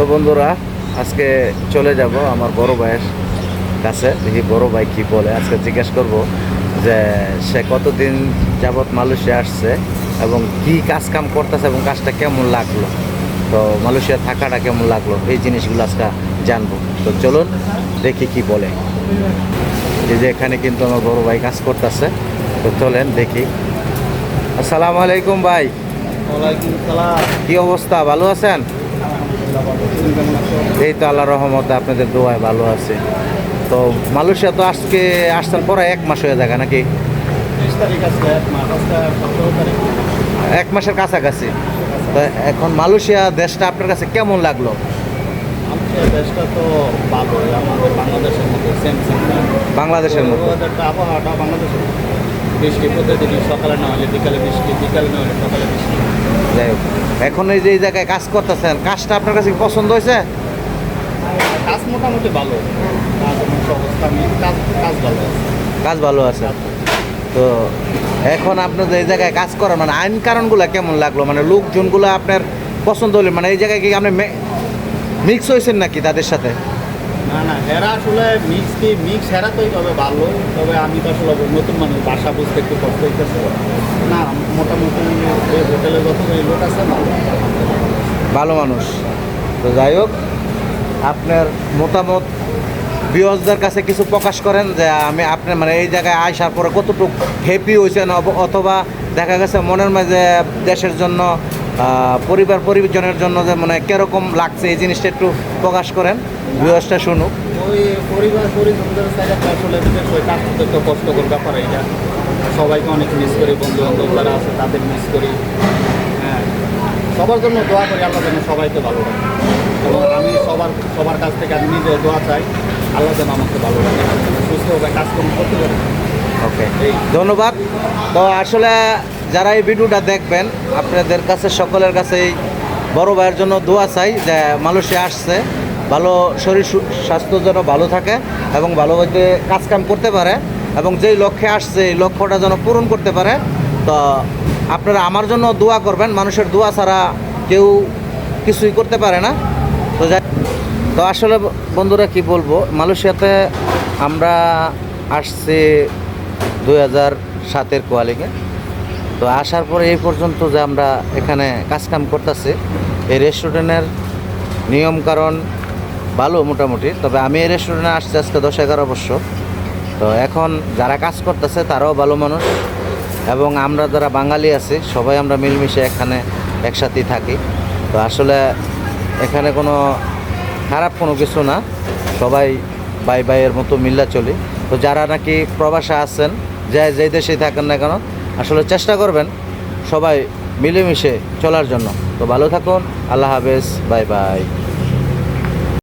তো বন্ধুরা আজকে চলে যাব আমার বড় ভাইয়ের কাছে। দেখি বড় ভাই কি বলে আজকে জিজ্ঞেস করব যে সে কতদিন যাবৎ মালয়েশিয়া আসছে এবং কি কাজ কাম করতেছে এবং কাজটা কেমন লাগল। তো মালয়েশিয়া থাকাটা কেমন লাগল এই জিনিসগুলো আজকে জানব। তো চলুন দেখি কি বলে। এই যে এখানে কিন্তু আমার বড় ভাই কাজ করতেছে। তো চলেন দেখি। আসসালামু আলাইকুম ভাই। কি অবস্থা ভালো আছেন? এই তো আল্লাহ রহমতে আপনাদের দোয়ায় ভালো আছে। তো মালয়েশিয়া তো আজকে আসছেন পরে এক মাস হয়ে যাবে নাকি? এক মাসের কাছাকাছি। তো এখন মালয়েশিয়া দেশটা আপনার কাছে কেমন লাগল? দেশটা তো ভালোই আমাদের বাংলাদেশের মতো সেম সেম বাংলাদেশের মতো আবহাওয়াটা বাংলাদেশের। বৃষ্টি প্রতিদিন সকালে না হলে বিকালে বৃষ্টি বিকালে না হলে সকালে বৃষ্টি। যাই হোক। এখন এই যে এই জায়গায় কাজ করতেছেন কাজটা আপনার কাছে পছন্দ হয়েছে? কাজ মোটামুটি ভালো। কাজ ভালো আছে। কাজ ভালো আছে। তো এখন আপনার যে এই জায়গায় কাজ করার মানে আইন কারণগুলো কেমন লাগল? মানে লোকজনগুলো আপনার পছন্দ হলেন মানে এই জায়গায় কি আপনি মিক্স হয়েছেন নাকি তাদের সাথে? না না হেরা আসলে মিক্স কি মিক্স হেরা তো তবে ভালো, তবে আমি তো আসলে নতুন মানুষ ভাষা বুঝতে একটু কষ্ট হইতেছে। না, মোটামুটি এই হোটেলে যত লোক আছে, ভালো। ভালো মানুষ। তো যাই হোক, আপনার মতামত বিয়সদের কাছে কিছু প্রকাশ করেন যে আমি আপনার মানে এই জায়গায় আসার পরে কতটুকু হ্যাপি হয়েছেন, অথবা দেখা গেছে মনের মাঝে দেশের জন্য পরিবার পরিজনের জন্য যে মানে কীরকম লাগছে এই জিনিসটা একটু প্রকাশ করেন বিয়সটা শুনুক। ওই পরিবার পরিজনদের সাইডে আসলে কাজ করতে তো কষ্টকর ব্যাপার এটা সবাইকে অনেক মিস করি বন্ধু বান্ধব যারা আছে তাদের মিস করি। হ্যাঁ সবার জন্য দোয়া করি আল্লাহ যেন সবাইকে ভালো রাখে। এবং আমি সবার সবার কাছ থেকে আমি নিজেও দোয়া চাই আল্লাহ যেন আমাকে ভালো রাখে। সুস্থভাবে কাজকর্ম করতে পারি ওকে ধন্যবাদ। তো আসলে যারা এই ভিডিওটা দেখবেন, আপনাদের কাছে, সকলের কাছেই বড় ভাইয়ের জন্য দোয়া চাই যে মালয়েশিয়া আসছে, ভালো শরীর স্বাস্থ্য যেন ভালো থাকে এবং ভালোভাবে কাজকাম করতে পারে এবং যেই লক্ষ্যে আসছে, এই লক্ষ্যটা যেন পূরণ করতে পারে। তো আপনারা আমার জন্য দোয়া করবেন, মানুষের দোয়া ছাড়া কেউ কিছুই করতে পারে না। তো যাই, তো আসলে বন্ধুরা কি বলব, মালয়েশিয়াতে আমরা আসছি দুই হাজার সাতের কোয়ালিংয়ে। তো আসার পরে এই পর্যন্ত যে আমরা এখানে কাজকাম করতেছি, এই রেস্টুরেন্টের নিয়মকানুন ভালো মোটামুটি। তবে আমি এই রেস্টুরেন্টে আসছি আজকে দশ এগারো অবশ্য তো এখন যারা কাজ করতেছে তারাও ভালো মানুষ। এবং আমরা যারা বাঙালি আছি, সবাই আমরা মিলমিশে এখানে একসাথেই থাকি। তো আসলে এখানে কোনো খারাপ কোনো কিছু না। সবাই বাই বাইয়ের মতো মিল্লা চলি। তো যারা নাকি প্রবাসে আছেন, যে যেই দেশেই থাকেন না কেন আসলে চেষ্টা করবেন সবাই মিলেমিশে চলার জন্য। তো ভালো থাকুন আল্লাহ হাফেজ বাই বাই।